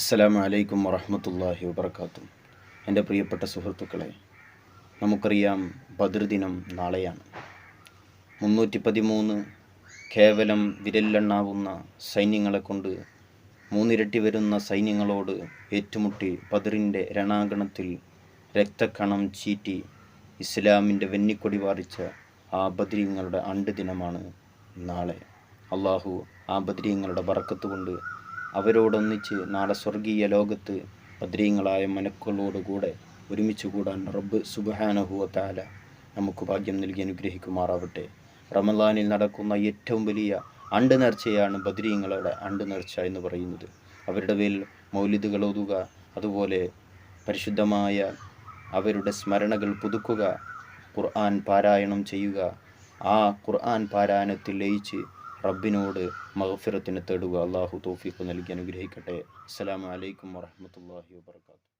അസ്സലാമു അലൈക്കും വറഹമത്തല്ലാഹി വബർക്കാത്തും എന്റെ പ്രിയപ്പെട്ട സുഹൃത്തുക്കളെ നമുക്കറിയാം ബദർ ദിനം നാളെയാണ്. മുന്നൂറ്റി പതിമൂന്ന് കേവലം വിരലിലെണ്ണാവുന്ന സൈന്യങ്ങളെ കൊണ്ട് മൂന്നിരട്ടി വരുന്ന സൈന്യങ്ങളോട് ഏറ്റുമുട്ടി ബദറിന്റെ രണാങ്കണത്തിൽ രക്തക്കണം ചീറ്റി ഇസ്ലാമിന്റെ വെന്നിക്കൊടി വാറിച്ച ആ ബദ്രീങ്ങളുടെ അണ്ട് ദിനമാണ് നാളെ. അള്ളാഹു ആ ബദ്രീങ്ങളുടെ വറക്കത്ത് കൊണ്ട് അവരോടൊന്നിച്ച് നാളെ സ്വർഗീയ ലോകത്ത് ഭദ്രീങ്ങളായ മനക്കളോടുകൂടെ ഒരുമിച്ച് കൂടാൻ റബ്ബ് സുബഹാനഹുവ താല നമുക്ക് ഭാഗ്യം നൽകി അനുഗ്രഹിക്കുമാറാവട്ടെ. റമദാനിൽ നടക്കുന്ന ഏറ്റവും വലിയ അണ്ട് നേർച്ചയാണ് ബദ്രീങ്ങളുടെ അണ്ട് നേർച്ച എന്ന് പറയുന്നത്. അവരുടെ മേൽ മൗലിദുകൾ ഓതുക അതുപോലെ പരിശുദ്ധമായ അവരുടെ സ്മരണകൾ പുതുക്കുക ഖുർആൻ പാരായണം ചെയ്യുക ആ ഖുർആൻ പാരായണത്തിൽ ലയിച്ച് റബ്ബിനോട് മഹഫിറത്തിന് തേടുക. അള്ളാഹു തോഫീഖ് നൽകി അനുഗ്രഹിക്കട്ടെ. അസ്സാം വലൈക്കും വറഹ്മത്തുള്ളാഹി വബർക്കാത്തു